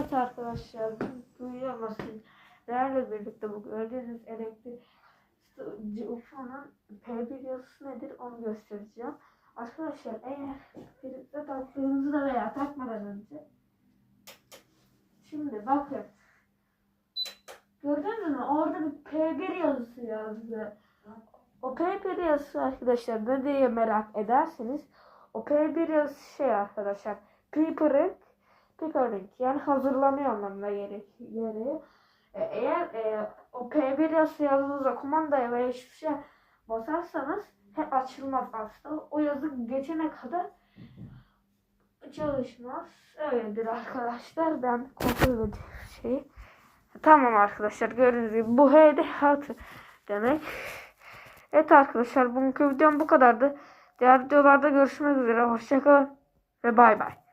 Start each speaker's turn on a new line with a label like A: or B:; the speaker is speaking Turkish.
A: Evet arkadaşlar duyuyorsunuz. Değerle birlikte bu gördüğünüz elektrik UFO'nun P1 yazısı nedir onu göstereceğim. Arkadaşlar eğer prize taktığınızda veya takmadan önce şimdi bakın gördünüz mü orada bir P1 yazısı yazdı. O P1 yazısı arkadaşlar ne diye merak ederseniz o P1 yazısı şey arkadaşlar Preparing Preparing yani hazırlanıyor anlamına geliyor. E, eğer e, o P1 yazısı yazdığınızda kumandaya veya hiçbir şey basarsanız hep açılmaz aslında. O yazı geçene kadar çalışmaz. Öyledir arkadaşlar. Ben kontrol edeyim şeyi. Tamam arkadaşlar gördüğünüz gibi bu H'de hatı demek. Evet arkadaşlar bugünkü videom bu kadardı. Diğer videolarda görüşmek üzere. Hoşçakalın ve bay bay.